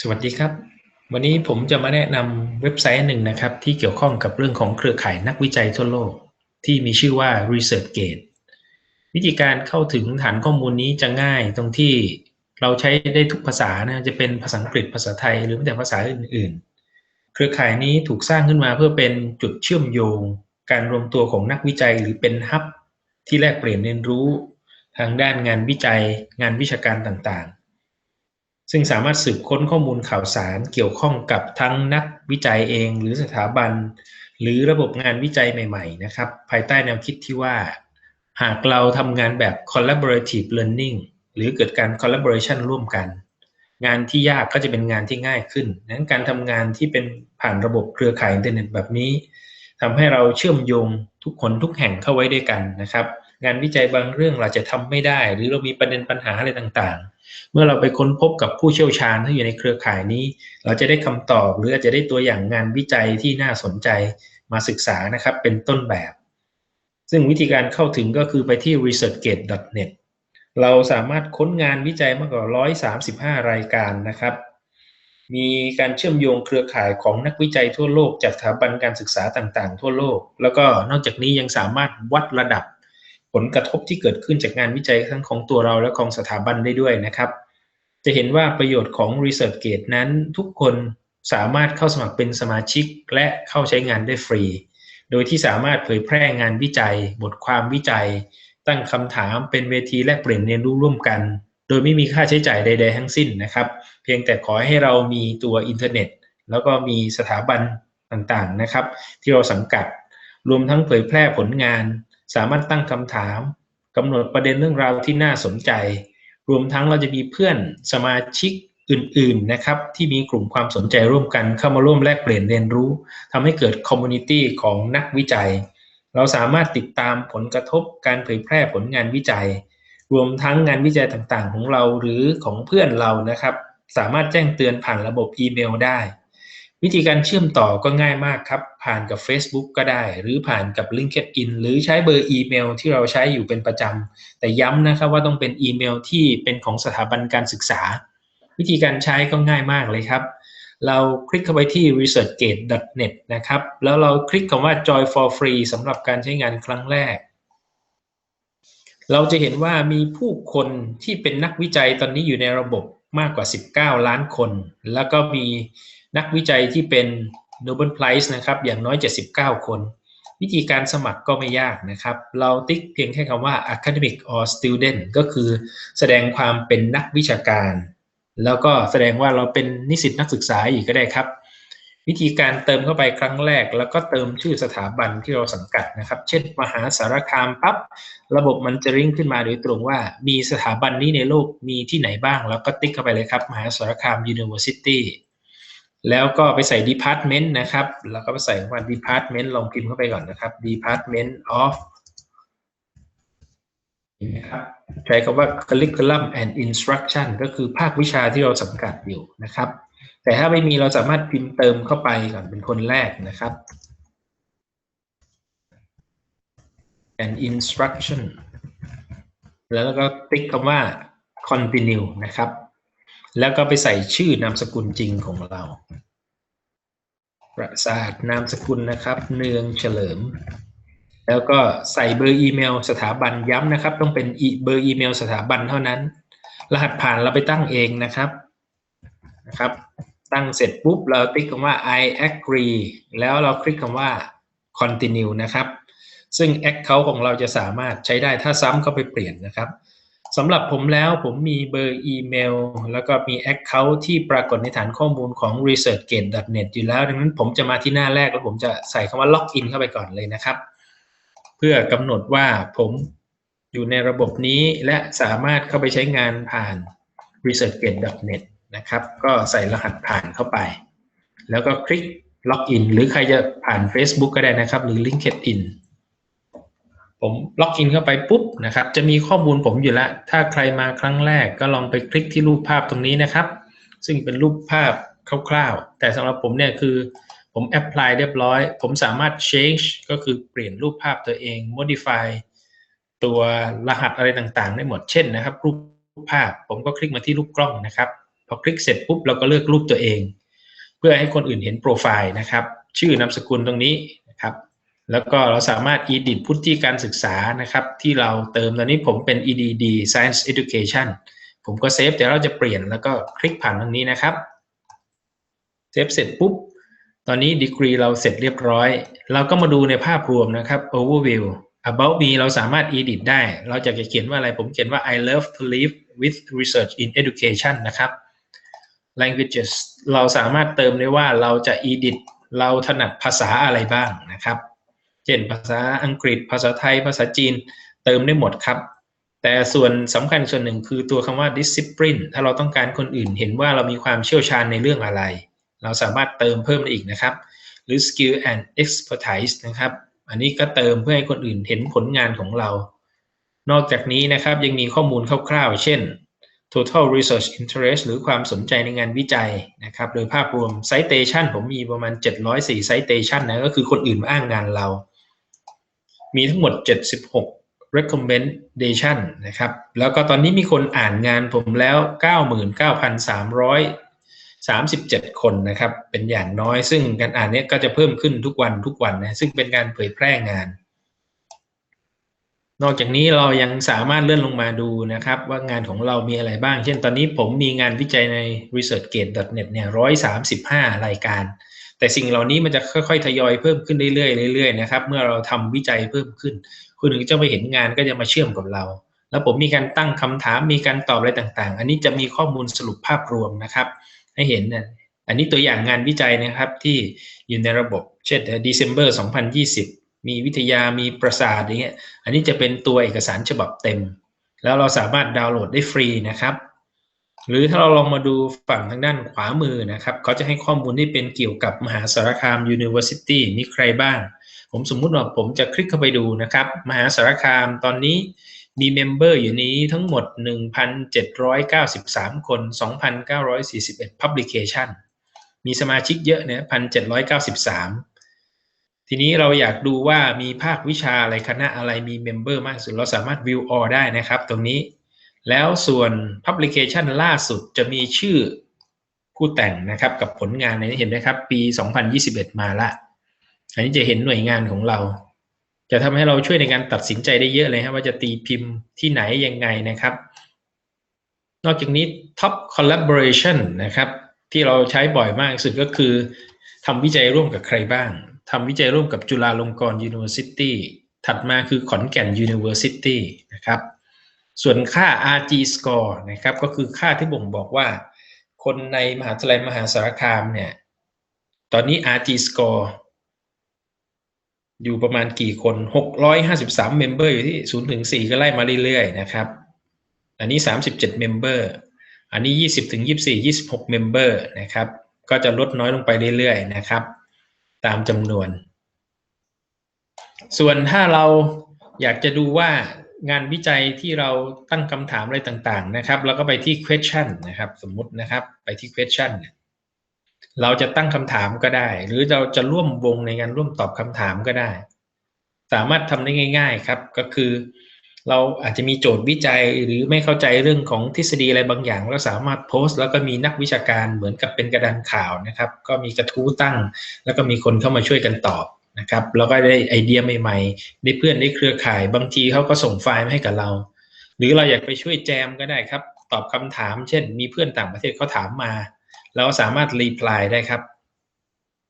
สวัสดีครับ วันนี้ผมจะมาแนะนำเว็บไซต์หนึ่งนะครับ ที่เกี่ยวข้องกับเรื่องของเครือข่ายนักวิจัยทั่วโลก ที่มีชื่อว่า ResearchGate วิธีการเข้าถึงฐานข้อมูลนี้จะง่ายตรงที่เราใช้ได้ทุกภาษานะจะเป็นภาษาอังกฤษภาษาไทยหรือแม้แต่ภาษาอื่น ๆ เครือข่ายนี้ถูกสร้างขึ้นมาเพื่อเป็นจุดเชื่อมโยง การรวมตัวของนักวิจัยหรือเป็นฮับ ที่แลกเปลี่ยนเรียนรู้ ทางด้านงานวิจัย งานวิชาการต่างๆ ซึ่งสามารถสืบค้นข้อมูลข่าวสารเกี่ยวข้องกับทั้งนักวิจัยเอง หรือสถาบัน หรือระบบงานวิจัยใหม่ๆนะครับ ภายใต้แนวคิดที่ว่า หากเราทำงานแบบ collaborative learning หรือเกิดการ collaboration ร่วมกัน งานที่ยากก็จะเป็นงานที่ง่ายขึ้นนั้นการทำงานที่เป็นผ่านระบบเครือข่ายอินเทอร์เน็ตแบบนี้ทำให้เราเชื่อมโยงทุกคนทุกแห่งเข้าไว้ด้วยกันนะครับ งานวิจัยบางเรื่องเราจะทำไม่ได้ หรือเรามีประเด็นปัญหาอะไรต่างๆ เมื่อเราไปค้นพบกับผู้เชี่ยวชาญที่อยู่ในเครือข่ายนี้ เราจะได้คำตอบหรืออาจจะได้ตัวอย่างงานวิจัยที่น่าสนใจมาศึกษานะครับเป็นต้นแบบ ซึ่งวิธีการเข้าถึงก็คือไปที่ researchgate.net เราสามารถค้นงานวิจัยมากกว่า 135 รายการนะครับ มีการเชื่อมโยงเครือข่ายของนักวิจัยทั่วโลก จากสถาบันการศึกษาต่างๆ ทั่วโลก แล้วก็นอกจากนี้ยังสามารถวัดระดับ ผลกระทบที่เกิดขึ้นจากงานวิจัยทั้งของตัวเราและของสถาบันได้ด้วยนะครับ จะเห็นว่าประโยชน์ของ ResearchGate นั้นทุกคนสามารถเข้าสมัครเป็นสมาชิกและเข้าใช้งานได้ฟรี โดยที่สามารถเผยแพร่งานวิจัย บทความวิจัย ตั้งคำถามเป็นเวทีและเปลี่ยนเรียนรู้ร่วมกัน โดยไม่มีค่าใช้จ่ายใด ๆ ทั้งสิ้นนะครับ เพียงแต่ขอให้เรามีตัวอินเทอร์เน็ต แล้วก็มีสถาบันต่างๆนะครับ ที่เราสังกัด รวมทั้งเผยแพร่ผลงาน สามารถตั้งคำถามกำหนดประเด็นเรื่องราวที่น่าสนใจ รวมทั้งเราจะมีเพื่อนสมาชิกอื่นๆนะครับที่มีกลุ่มความสนใจร่วมกันเข้ามาร่วมแลกเปลี่ยนเรียนรู้ทำให้เกิดคอมมูนิตี้ของนักวิจัย เราสามารถติดตามผลกระทบการเผยแพร่ผลงานวิจัย รวมทั้งงานวิจัยต่างๆ ของเราหรือของเพื่อนเรานะครับ สามารถแจ้งเตือนผ่านระบบอีเมลได้ วิธีการเชื่อมต่อก็ง่ายมากครับ ผ่านกับ Facebook ก็ได้ หรือผ่านกับ LinkedIn หรือใช้เบอร์อีเมลที่เราใช้อยู่เป็นประจำ แต่ย้ำนะครับว่าต้องเป็นอีเมลที่เป็นของสถาบันการศึกษา วิธีการใช้ก็ง่ายมากเลยครับ เราคลิกเข้าไปที่ researchgate.net นะครับ แล้วเราคลิกคำว่า join for free สำหรับการใช้งานครั้งแรก เราจะเห็นว่ามีผู้คนที่เป็นนักวิจัยตอนนี้อยู่ในระบบ มากกว่า 19 ล้านคน แล้วก็มีนักวิจัยที่เป็น Nobel Prize นะครับ อย่างน้อย 79 คน วิธีการสมัครก็ไม่ยากนะครับ เราติ๊กเพียงแค่คำว่า academic or student ก็คือแสดงความเป็นนักวิชาการ แล้วก็แสดงว่าเราเป็นนิสิตนักศึกษาอีกก็ได้ครับ วิธีการเติมเข้าไปครั้งแรก แล้วก็เติมชื่อสถาบันที่เราสังกัดนะครับ เช่นมหาสารคามปับ๊บระบบมันจะริงขึ้นมาโดยตรงว่า มีสถาบันนี้ในโลกมีที่ไหนบ้าง แล้วก็ติ๊กเข้าไปเลยครับ มหาสารคาม University แล้วก็ไปใส่ department นะครับ แล้วก็ไปใส่ว่า department ลองพิมพ์เข้าไปก่อนนะครับ department of นะครับใช้คำว่า curriculum and instruction ก็คือภาควิชาที่เราสังกัดอยู่นะครับ แต่ถ้าไม่มีเราสามารถพิมพ์เติมเข้าไปก่อนเป็นคนแรกนะครับ and instruction แล้วก็ติ๊กคำว่า continue นะครับ แล้วก็ไปใส่ชื่อนามสกุลจริงของเรา ประสาทนามสกุลนะครับ เนืองเฉลิม แล้วก็ใส่เบอร์อีเมลสถาบันย้ำนะครับ ต้องเป็นเบอร์อีเมลสถาบันเท่านั้น รหัสผ่านเราไปตั้งเองนะครับนะครับ ตั้งเสร็จปุ๊บเราติ๊กคำว่า I agree แล้วเราคลิกคำว่า continue นะครับ ซึ่ง account ของเราจะสามารถใช้ได้ถ้าซ้ำก็ไปเปลี่ยนนะครับสำหรับผมแล้วผมมีเบอร์อีเมล แล้วก็มี Account ที่ปรากฏในฐานข้อมูลของ researchgate.net อยู่แล้ว ดังนั้นผมจะมาที่หน้าแรกแล้วผมจะใส่คำว่า login เข้าไปก่อนเลยนะครับ เพื่อกำหนดว่าผมอยู่ในระบบนี้และสามารถเข้าไปใช้งานผ่าน researchgate.net นะครับ ก็ใส่รหัสผ่านเข้าไป แล้วก็คลิกล็อกอินหรือใครจะผ่าน Facebook ก็ได้นะครับ หรือ LinkedIn ผมล็อกอินเข้าไปปุ๊บนะครับ จะมีข้อมูลผมอยู่แล้ว ถ้าใครมาครั้งแรกก็ลองไปคลิกที่รูปภาพตรงนี้นะครับ ซึ่งเป็นรูปภาพคร่าวๆ แต่สำหรับผมเนี่ยคือผมแอพพลายเรียบร้อย ผมสามารถ change ก็คือเปลี่ยนรูปภาพตัวเอง modify ตัวรหัสอะไรต่างๆ ได้หมด เช่นนะครับ รูปภาพ ผมก็คลิกมาที่รูปกล้องนะครับ อคลิกเสร็จปุ๊บเราก็เลือกรูปตัวเอง เพื่อให้คนอื่นเห็นโปรไฟล์นะครับ ชื่อนามสกุลตรงนี้นะครับแล้วก็เราสามารถ edit พุทธิการศึกษานะครับ ที่เราเติมตอนนี้ผมเป็น EDD Science Education ผมก็เซฟเดี๋ยวเราจะเปลี่ยนแล้วก็คลิกผ่านตรงนี้นะครับเซฟเสร็จปุ๊บ ตอนนี้ดีกรีเราเสร็จเรียบร้อย เราก็มาดูในภาพรวมนะครับ overview about me เราสามารถ edit ได้ เราจะเขียนว่าอะไรผมเขียนว่า I love to live with research in education นะครับ languages เราสามารถเติมได้ว่าเราจะ edit เราถนัดภาษาอะไรบ้างนะครับ เช่นภาษาอังกฤษ ภาษาไทย ภาษาจีน เติมได้หมดครับ แต่ส่วนสำคัญส่วนหนึ่งคือตัวคำว่า discipline ถ้าเราต้องการคนอื่นเห็นว่าเรามีความเชี่ยวชาญในเรื่องอะไร เราสามารถเติมเพิ่มได้อีกนะครับ หรือ skill and expertise นะครับ อันนี้ก็เติมเพื่อให้คนอื่นเห็นผลงานของเรา นอกจากนี้นะครับยังมีข้อมูลคร่าวๆ เช่น total research interest หรือความสนใจในงานวิจัยนะครับ โดยภาพรวม citation ผมมีประมาณ 704 citation นะ ก็คือคนอื่นมาอ้างงานเรา มีทั้งหมด 76 recommendation นะครับ แล้วก็ตอนนี้มีคนอ่านงานผมแล้ว 99,337 คนนะครับ เป็นอย่างน้อย ซึ่งการอ่านนี้ก็จะเพิ่มขึ้นทุกวันทุกวันนะ ซึ่งเป็นการเผยแพร่งาน นอกจากนี้เรายังสามารถเลื่อนลงมาดูนะครับ ว่างานของเรามีอะไรบ้าง เช่นตอนนี้ผมมีงานวิจัยใน researchgate.net เนี่ย135รายการ แต่สิ่งเหล่านี้มันจะค่อยๆ ทยอยเพิ่มขึ้นเรื่อยๆเรื่อยๆนะครับ เมื่อเราทำวิจัยเพิ่มขึ้น คุณถึงจะไปเห็นงานก็จะมาเชื่อมกับเรา แล้วผมมีการตั้งคำถามมีการตอบอะไรต่างๆ อันนี้จะมีข้อมูลสรุปภาพรวมนะครับ ให้เห็นนะอันนี้ตัวอย่างงานวิจัยนะครับที่อยู่ในระบบเช่น December 2020 มีวิทยามีประสาทอย่างเงี้ยอันนี้จะเป็นตัวเอกสารฉบับเต็ม แล้วเราสามารถดาวน์โหลดได้ฟรีนะครับ หรือถ้าเราลองมาดูฝั่งทางด้านขวามือนะครับเขาจะให้ข้อมูลที่เป็นเกี่ยวกับมหาสารคาม University มีใครบ้าง ผมสมมุติว่าผมจะคลิกเข้าไปดูนะครับ มหาสารคามตอนนี้มีเมมเบอร์อยู่นี้ทั้งหมด 1,793 คน 2,941 publication มีสมาชิกเยอะเนี่ย1,793 ทีนี้เราอยากดูว่ามีภาควิชาอะไรคณะอะไรมีเมมเบอร์มากสุด เราสามารถ view all ได้นะครับ ตรงนี้ แล้วส่วน publication ล่าสุดจะมีชื่อผู้แต่งนะครับกับผลงานในนี้เห็นไหมครับ ปี 2021 มาละ อันนี้จะเห็นหน่วยงานของเรา จะทำให้เราช่วยในการตัดสินใจได้เยอะเลยครับว่าจะตีพิมพ์ที่ไหนยังไงนะครับ นอกจากนี้ top collaboration นะครับ ที่เราใช้บ่อยมากสุดก็คือทำวิจัยร่วมกับใครบ้าง ทำวิจัยร่วมกับจุฬาลงกรณ์ University ถัดมาคือขอนแก่น University นะครับ ส่วนค่า RG score นะครับก็คือค่าที่บ่งบอกว่า คนในมหาวิทยาลัยมหาสารคามเนี่ย ตอนนี้ RG score อยู่ประมาณกี่คน 653 เมมเบอร์อยู่ที่ 0 ถึง 4 ก็ไล่มาเรื่อยๆ นะครับ อันนี้ 37 เมมเบอร์ อันนี้ 20 ถึง 24 26 เมมเบอร์นะครับ ก็จะลดน้อยลงไปเรื่อยๆ นะครับ ตามจำนวน ส่วนถ้าเราอยากจะดูว่างานวิจัยที่เราตั้งคำถามอะไรต่างๆนะครับ แล้วก็ไปที่ question นะครับ สมมุตินะครับไปที่ question เราจะตั้งคำถามก็ได้ หรือเราจะร่วมวงในการร่วมตอบคำถามก็ได้ สามารถทำได้ง่าย ๆครับ ก็คือ เราอาจจะมีโจทย์วิจัยหรือไม่เข้าใจเรื่องของทฤษฎีอะไรบางอย่างเราสามารถโพสต์ แล้วก็มีนักวิชาการเหมือนกับเป็นกระดานข่าวนะครับ ก็มีกระทู้ตั้ง แล้วก็มีคนเข้ามาช่วยกันตอบนะครับแล้วก็ได้ไอเดียใหม่ๆ ได้เพื่อนได้เครือข่าย บางทีเขาก็ส่งไฟล์มาให้กับเรา หรือเราอยากไปช่วยแจมก็ได้ครับ ตอบคำถาม เช่น มีเพื่อนต่างประเทศเขาถามมา เราสามารถรีプライได้ครับ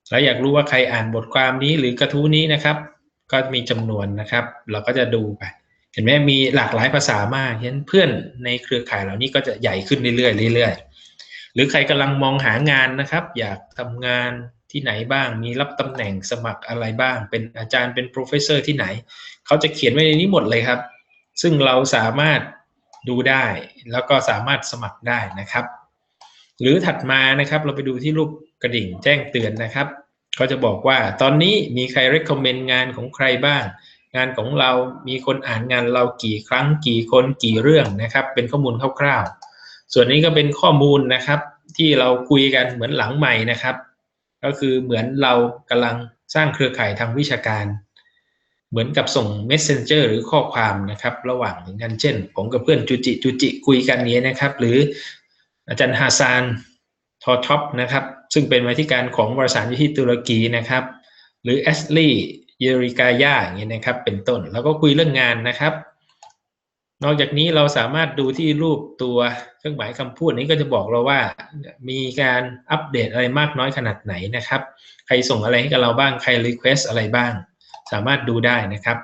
แล้วอยากรู้ว่าใครอ่านบทความนี้หรือกระทู้นี้นะครับ ก็มีจำนวนนะครับ เราก็จะดูไป เห็นไหมมีหลากหลายภาษามากฉะนั้นเพื่อนในเครือข่ายเหล่านี้ก็จะใหญ่ขึ้นเรื่อยๆเรื่อยๆ หรือใครกำลังมองหางานนะครับ อยากทำงานที่ไหนบ้าง มีรับตำแหน่งสมัครอะไรบ้าง เป็นอาจารย์เป็นโปรเฟสเซอร์ที่ไหน เขาจะเขียนไว้ในนี้หมดเลยครับ ซึ่งเราสามารถดูได้แล้วก็สามารถสมัครได้นะครับ หรือถัดมานะครับเราไปดูที่รูปกระดิ่งแจ้งเตือนนะครับเขาจะบอกว่าตอนนี้มีใคร recommend งานของใครบ้าง งานของเรามีคนอ่านงานเรากี่ครั้งกี่คนกี่เรื่องนะครับ เป็นข้อมูลคร่าวๆ ส่วนนี้ก็เป็นข้อมูลนะครับ ที่เราคุยกันเหมือนหลังใหม่นะครับ ก็คือเหมือนเรากำลังสร้างเครือข่ายทางวิชาการ เหมือนกับส่ง messenger หรือข้อความนะครับ ระหว่างเหมือนกันเช่น ผมกับเพื่อนจุจิจุจิคุยกันนี้นะครับ หรืออาจารย์ฮาซานทอท็อปนะครับ ซึ่งเป็นวิธีการของบริษัทที่ตุรกีนะครับ หรือแอสลีย์เยริกายาอย่างนี้นะครับ เป็นต้น แล้วก็คุยเรื่องงานนะครับ นอกจากนี้เราสามารถดูที่รูปตัวเครื่องหมายคำพูดนี้ก็จะบอกเราว่า มีการอัปเดตอะไรมากน้อยขนาดไหนนะครับ ใครส่งอะไรให้กับเราบ้างใครรีเควสอะไรบ้าง สามารถดูได้นะครับ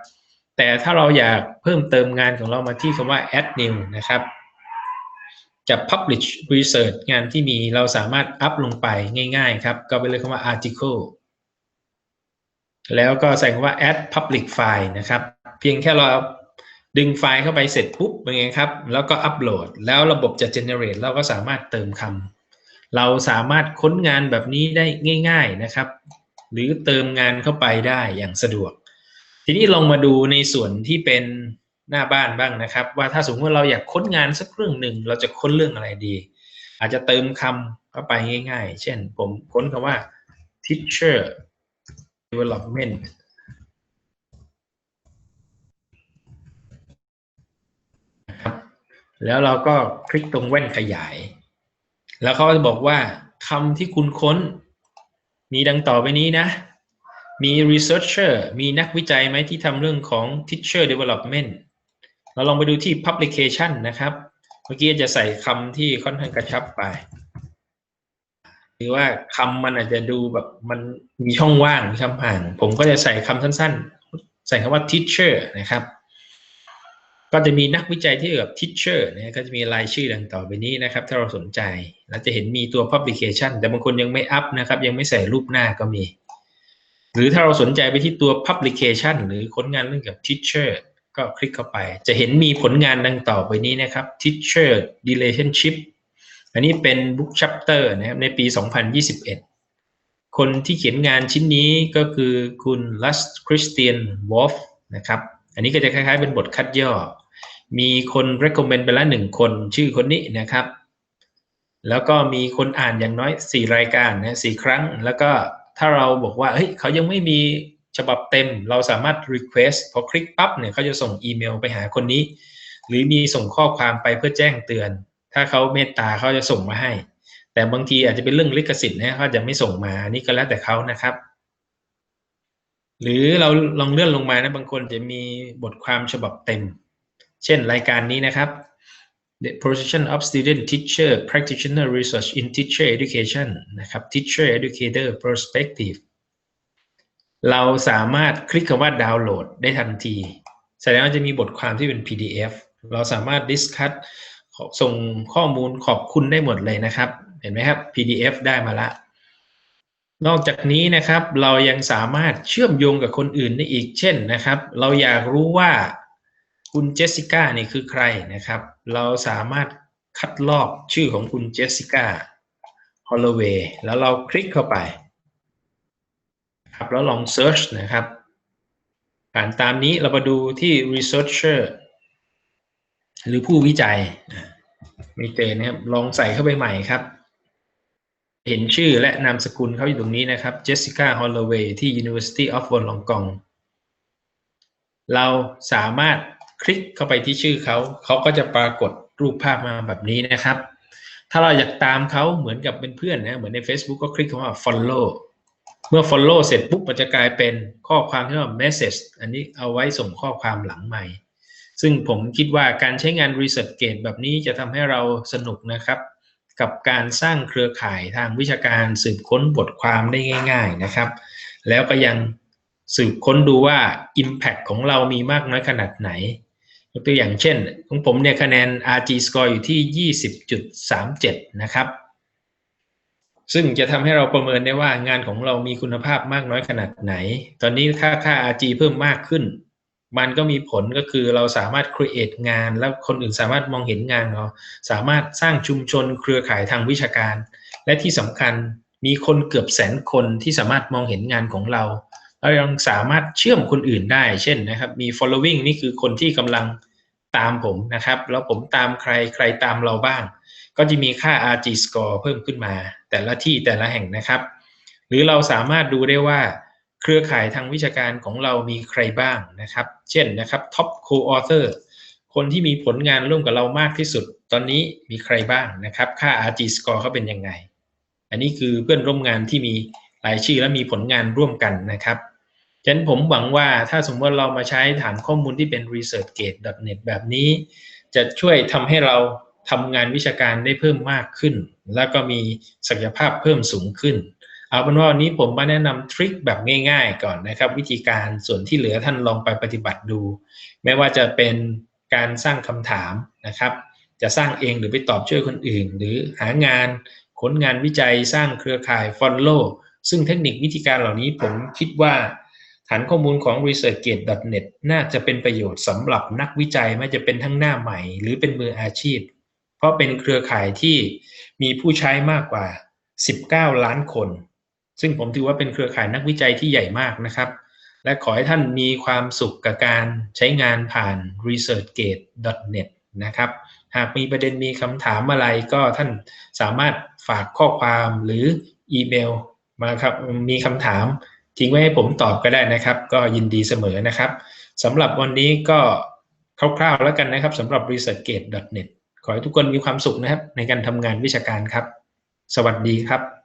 แต่ถ้าเราอยากเพิ่มเติมงานของเรามาที่คำว่า add new นะครับจะ publish research งานที่มีเราสามารถอัพลงไปง่ายๆครับ ก็ไปเลยคำว่า article แล้วก็ใส่คำว่า add public file นะครับ เพียงแค่เราดึงไฟล์เข้าไปเสร็จปุ๊บเป็นไงครับ แล้วก็อัปโหลด แล้วระบบจะ generate เราก็สามารถเติมคำเราสามารถค้นงานแบบนี้ได้ง่าย ๆนะครับ หรือเติมงานเข้าไปได้อย่างสะดวก ทีนี้ลองมาดูในส่วนที่เป็นหน้าบ้านบ้างนะครับ ว่าถ้าสมมติว่าเราอยากค้นงานสักเรื่องหนึ่งเราจะค้นเรื่องอะไรดี อาจจะเติมคำเข้าไปง่าย ๆ เช่น ผมค้นคำว่า teacher development นะครับแล้วเราก็คลิกตรงแว่นขยาย แล้วเขาจะบอกว่าคำที่คุณค้น มีดังต่อไปนี้นะ มี researcher มีนักวิจัยไหมที่ทำเรื่องของ teacher development เราลองไปดูที่ publication นะครับ เมื่อกี้จะใส่คำที่ค่อนข้างกระชับไป หรือว่าคำมันอาจจะดูแบบมันมีช่องว่างมีคำห่างผมก็จะใส่คำสั้น ๆ ใส่คำว่า teacher นะครับ ก็จะมีนักวิจัยที่เกี่ยวกับ teacher นะก็จะมีรายชื่อดังต่อไปนี้นะครับ ถ้าเราสนใจเราจะเห็นมีตัว publication แต่บางคนยังไม่อัพนะครับ ยังไม่ใส่รูปหน้าก็มี หรือถ้าเราสนใจไปที่ตัว publication หรือค้นงานเรื่องเกี่ยวกับ teacher ก็คลิกเข้าไป จะเห็นมีผลงานดังต่อไปนี้นะครับ Teacher Relationship อันนี้เป็น Book Chapter นะครับในปี 2021 คนที่เขียนงานชิ้นนี้ก็คือคุณลัสคริสเตียนวอฟนะครับ อันนี้ก็จะคล้ายๆเป็นบทคัดย่อ มีคน recommend ไปแล้วหนึ่งคนชื่อคนนี้นะครับ แล้วก็มีคนอ่านอย่างน้อย 4 รายการนะสี่ครั้ง แล้วก็ถ้าเราบอกว่าเฮ้ยเขายังไม่มีฉบับเต็ม เราสามารถ request พอคลิกปั๊บเนี่ยเขาจะส่งอีเมลไปหาคนนี้ หรือมีส่งข้อความไปเพื่อแจ้งเตือน ถ้าเขาเมตตาเขาจะส่งมาให้ แต่บางทีอาจจะเป็นเรื่องลิขสิทธิ์นะเขาจะไม่ส่งมานี่ก็แล้วแต่เขานะครับ หรือเราลองเลื่อนลงมานะบางคนจะมีบทความฉบับเต็ม เช่นรายการนี้นะครับ The Position of Student Teacher Practitioner Research in Teacher Education นะครับ Teacher Educator Perspective เราสามารถคลิกคำว่าดาวน์โหลดได้ทันที แสดงว่าจะมีบทความที่เป็น PDF เราสามารถดิสคัต ส่งข้อมูลขอบคุณได้หมดเลยนะครับ เห็นไหมครับ PDF ได้มาละ นอกจากนี้นะครับ เรายังสามารถเชื่อมโยงกับคนอื่นได้อีก เช่นนะครับ เราอยากรู้ว่าคุณเจสสิก้านี่คือใครนะครับ เราสามารถคัดลอกชื่อของคุณเจสสิก้าฮอลลเวย์แล้วเราคลิกเข้าไปครับแล้วลอง search นะครับอ่านตามนี้เรามาดูที่ researcher หรือผู้วิจัยไม่เจอนะครับ ลองใส่เข้าไปใหม่ครับ เห็นชื่อและนามสกุลเขาอยู่ตรงนี้นะครับ Jessica Holloway ที่ University of Wollongong เราสามารถคลิกเข้าไปที่ชื่อเขา เขาก็จะปรากฏรูปภาพมาแบบนี้นะครับ ถ้าเราอยากตามเขาเหมือนกับเป็นเพื่อนนะ เหมือนใน Facebook ก็คลิกคำว่า follow เมื่อ follow เสร็จปุ๊บมันจะกลายเป็นข้อความที่ว่า message อันนี้เอาไว้ส่งข้อความหลังใหม่ ซึ่งผมคิดว่าการใช้งาน research gate แบบนี้จะทำให้เราสนุกนะครับ กับการสร้างเครือข่ายทางวิชาการสืบค้นบทความได้ง่าย ๆนะครับ แล้วก็ยังสืบค้นดูว่า Impact ของเรามีมากน้อยขนาดไหนยกตัวอย่างเช่น ของผมเนี่ยคะแนน RG score อยู่ที่ 20.37 นะครับ ซึ่งจะทำให้เราประเมินได้ว่างานของเรามีคุณภาพมากน้อยขนาดไหน ตอนนี้ถ้าค่า RG เพิ่มมากขึ้น มันก็มีผลก็คือเราสามารถ create งาน แล้วคนอื่นสามารถมองเห็นงานเราสามารถสร้างชุมชนเครือข่ายทางวิชาการ และที่สำคัญมีคนเกือบแสนคนที่สามารถมองเห็นงานของเราเรายังสามารถเชื่อมคนอื่นได้ เช่นนะครับ มี following นี่คือคนที่กำลังตามผมนะครับ แล้วผมตามใครใครตามเราบ้าง ก็จะมีค่า RG score เพิ่มขึ้นมา แต่ละที่แต่ละแห่งนะครับ หรือเราสามารถดูได้ว่า เครือข่ายทางวิชาการของเรามีใครบ้างนะครับ เช่นนะครับ top co-author คคนที่มีผลงานร่วมกับเรามากที่สุด ตอนนี้มีใครบ้างนะครับ ค่า RG score เขาเป็นยังไง อันนี้คือเพื่อนร่วมงานที่มีรายชื่อและมีผลงานร่วมกันนะครับฉะนั้นผมหวังว่าถ้าสมมติเรามาใช้ฐานข้อมูลที่เป็น researchgate.net แบบนี้ จะช่วยทำให้เราทำงานวิชาการได้เพิ่มมากขึ้น แล้วก็มีศักยภาพเพิ่มสูงขึ้น เอาเป็นว่าวันนี้ผมมาแนะนำทริคแบบง่ายๆก่อนนะครับ วิธีการส่วนที่เหลือท่านลองไปปฏิบัติดู ไม่ว่าจะเป็นการสร้างคำถามนะครับ จะสร้างเองหรือไปตอบช่วยคนอื่น หรือหางานค้นงานวิจัยสร้างเครือข่าย Follow ซึ่งเทคนิควิธีการเหล่านี้ผมคิดว่า ฐานข้อมูลของ researchgate.net น่าจะเป็นประโยชน์สำหรับนักวิจัยไม่จะเป็นทั้งหน้าใหม่ หรือเป็นมืออาชีพ เพราะเป็นเครือข่ายที่มีผู้ใช้มากกว่า 19 ล้านคน ซึ่งผมถือว่าเป็นเครือข่ายนักวิจัยที่ใหญ่มากนะครับ และขอให้ท่านมีความสุขกับการใช้งานผ่าน researchgate.net นะครับ หากมีประเด็นมีคำถามอะไรก็ท่านสามารถฝากข้อความหรืออีเมลมาครับ มีคำถามทิ้งไว้ให้ผมตอบก็ได้นะครับ ก็ยินดีเสมอนะครับสำหรับวันนี้ก็คร่าวๆแล้วกันนะครับสำหรับ researchgate.net ขอให้ทุกคนมีความสุขนะครับ ในการทำงานวิชาการครับ สวัสดีครับ